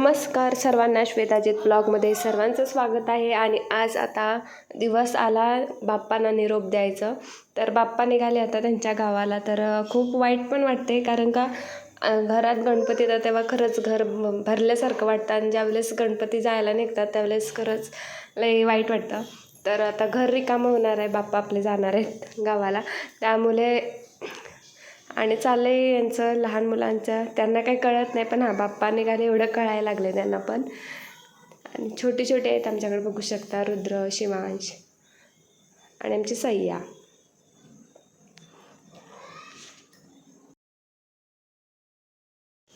नमस्कार सर्वांना श्वेताजित ब्लॉगमध्ये सर्वांचं स्वागत आहे आणि आज आता दिवस आला बाप्पांना निरोप द्यायचं. तर बाप्पा निघाले आता त्यांच्या गावाला. तर खूप वाईट पण वाटते कारण का घरात गणपती येतात तेव्हा खरंच घर भरल्यासारखं वाटतं आणि ज्यावेळेस गणपती जायला निघतात त्यावेळेस खरंच लई वाईट वाटतं. तर आता घर रिकामं होणार आहे बाप्पा आपले जाणार आहेत गावाला. त्यामुळे आणि चाललंय यांचं लहान मुलांचं. त्यांना काही कळत नाही पण हां बाप्पा निघाले एवढं कळायला लागले त्यांना पण. आणि छोटे छोटे आहेत आमच्याकडे बघू शकता रुद्र शिवांश आणि आमची सय्या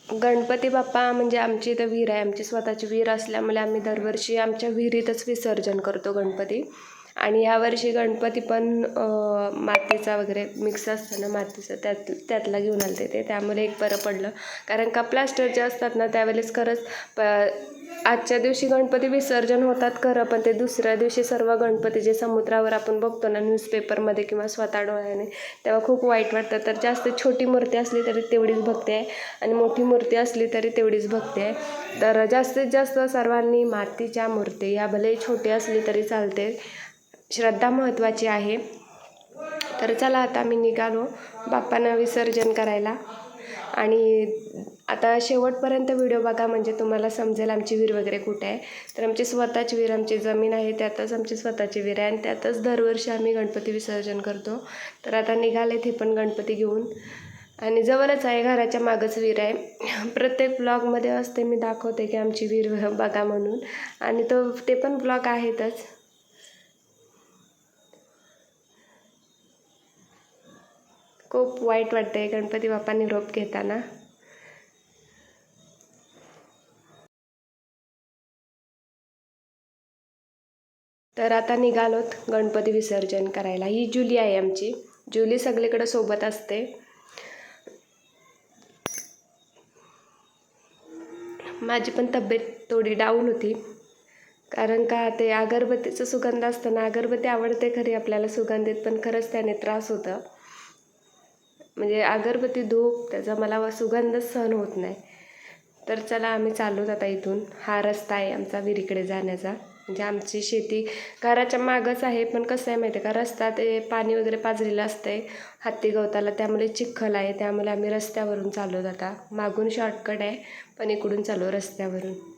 गणपती बाप्पा म्हणजे आमची इथं विहीर आहे. आमची स्वतःची विहीर असल्यामुळे आम्ही दरवर्षी आमच्या विहिरीतच विसर्जन करतो गणपती. आणि यावर्षी गणपती पण मातीचा वगैरे मिक्स असतं ना मातीचं त्यात त्यातला घेऊन आलते ते. त्यामुळे एक बरं पडलं. कारण का प्लास्टरचे असतात ना त्यावेळेस खरंच प आजच्या दिवशी गणपती विसर्जन होतात खरं पण ते दुसऱ्या दिवशी सर्व गणपती जे समुद्रावर आपण बघतो ना न्यूजपेपरमध्ये किंवा स्वतः डोळ्याने तेव्हा खूप वाईट वाटतं. तर जास्त छोटी मूर्ती असली तरी तेवढीच भक्ती आहे आणि मोठी मूर्ती असली तरी तेवढीच भक्ती आहे तर जास्तीत जास्त सर्वांनी मातीच्या मूर्ती या भले छोटी असली तरी चालते. श्रद्धा महत्त्वाची आहे. तर चला आता आम्ही निघालो बाप्पांना विसर्जन करायला. आणि आता शेवटपर्यंत व्हिडिओ बघा म्हणजे तुम्हाला समजेल आमची विहीर वगैरे कुठे आहे. तर आमची स्वतःची विहीर आमची जमीन आहे त्यातच आमची स्वतःची विहीर आहे आणि त्यातच दरवर्षी आम्ही गणपती विसर्जन करतो. तर आता निघाले ते पण गणपती घेऊन. आणि जवळच आहे घराच्या मागच विहीर आहे. प्रत्येक ब्लॉगमध्ये असते मी दाखवते की आमची विहीर बघा म्हणून. आणि तो ते पण ब्लॉग आहेतच. खूप वाईट वाटते गणपती बाप्पा निरोप घेताना. तर आता निघालोत गणपती विसर्जन करायला. ही जुली आहे आमची. जुली सगळीकडे सोबत असते. माझी पण तब्येत थोडी डाऊन होती. कारण का ते अगरबत्तीचं सुगंध असतं ना अगरबत्ती आवडते खरी आपल्याला सुगंधित पण खरंच त्याने त्रास होतं. म्हणजे अगरबत्ती धूप त्याचा मला सुगंधच सहन होत नाही. तर चला आम्ही चाललोत आता इथून. हा रस्ता आहे आमचा विहिरीकडे जाण्याचा. म्हणजे आमची शेती घराच्या मागच आहे पण कसं आहे माहिती आहे का? रस्ता ते पाणी वगैरे पाजलेलं असतं आहे हत्ती गवताला. त्यामुळे चिखल आहे त्यामुळे आम्ही रस्त्यावरून चाललो आता. मागून शॉर्टकट आहे पण इकडून चालू रस्त्यावरून.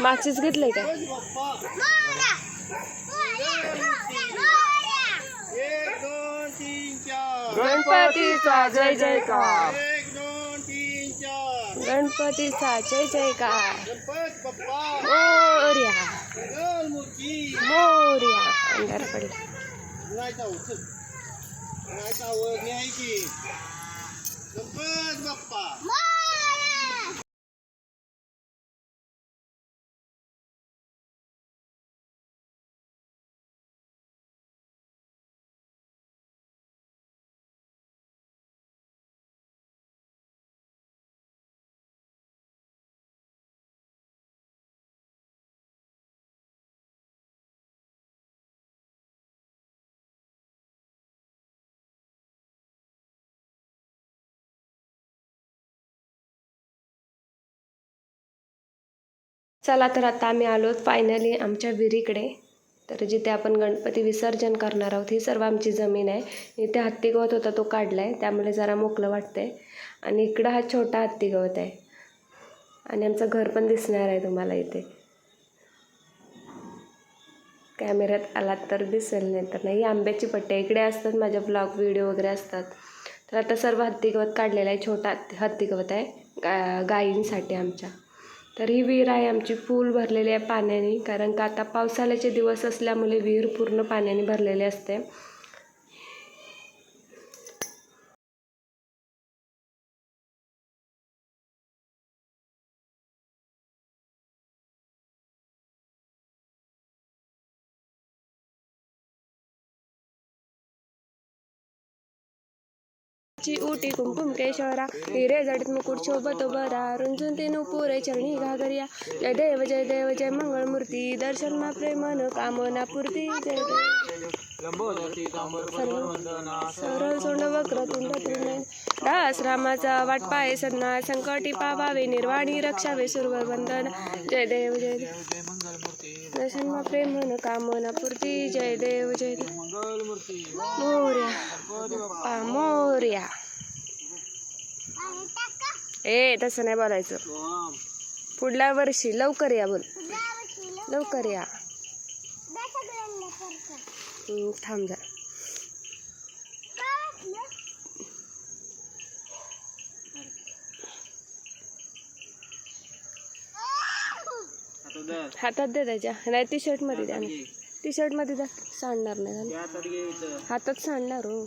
माचीस घेतलंय का? गणपतीचा जय जयकार. एक गणपतीचा जय जयकार. गणपत मोर्या. मोर्या. अंधार पडला. गणपत बाप्पा. चला तर आता आम्ही आलो फायनली आमच्या विहिरीकडे. तर जिथे आपण गणपती विसर्जन करणार आहोत ही सर्व आमची जमीन आहे. इथे हत्ती गवत होता तो काढला आहे त्यामुळे जरा मोकळं आहे आणि इकडं हा छोटा हत्ती गवत आहे. आणि आमचं घर पण दिसणार आहे तुम्हाला इथे. कॅमेऱ्यात आलात तर दिसेल नाही तर नाही. ही आंब्याची पट्टी आहे. इकडे असतात माझ्या ब्लॉग व्हिडिओ वगैरे असतात. तर आता सर्व हत्ती गवत काढलेलं आहे. छोटा हत्ती हत्ती गवत आहे गा गायींसाठी आमच्या. तर ही विहीर आहे आमची फुल भरलेली आहे पाण्याने कारण का आता पावसाळ्याचे दिवस असल्यामुळे विहीर पूर्ण पाण्याने भरलेली असते. ची उटी कुमकुम केशवरा हिरे जडित मुकुट शोभतो बरा रुंजून ते नुपुरे चरणी घागरिया. जय देव जय देव जय मंगळमूर्ती दर्शन मा प्रेमन कामना पूर्ती जय देव. सरळ सोंड वक्र तुंड तृण दास रामाचा वाट पाय सन्ना संकटी पावावे निर्वाणी रक्षावे सुरवर बंधन जय देव जय देव. दर्शन मा प्रेमन कामना पूर्ती जय देव जय देव मोर्या बाप्पा मोर्या ए तसं नाही बोलायचं. पुढल्या वर्षी लवकर या बोल. लवकर या. थांब जा हातात दे त्याच्या. नाही टी शर्टमध्ये द्या. टी शर्टमध्ये द्या. सांडणार नाही. हातात सांडणार हो.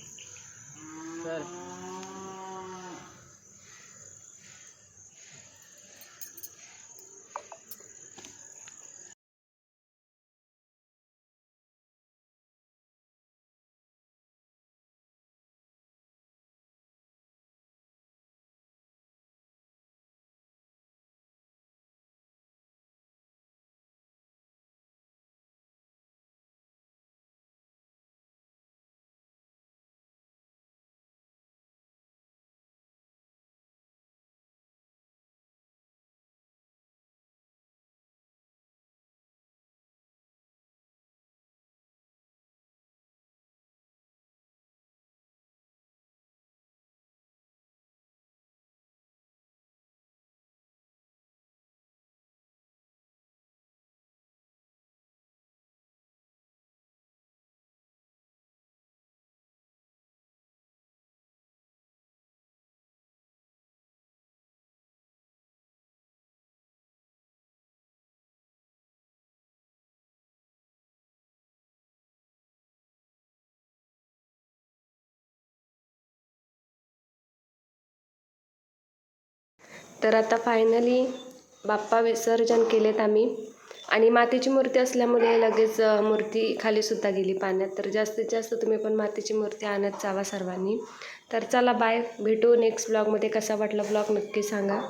तर आता फायनली बाप्पा विसर्जन केलेत आम्ही. आणि मातीची मूर्ती असल्यामुळे लगेच मूर्ती खालीसुद्धा गेली पाण्यात. तर जास्तीत जास्त तुम्ही पण मातीची मूर्ती आणत जावा सर्वांनी. तर चला बाय भेटू नेक्स्ट ब्लॉगमध्ये कसा वाटला ब्लॉग नक्की सांगा.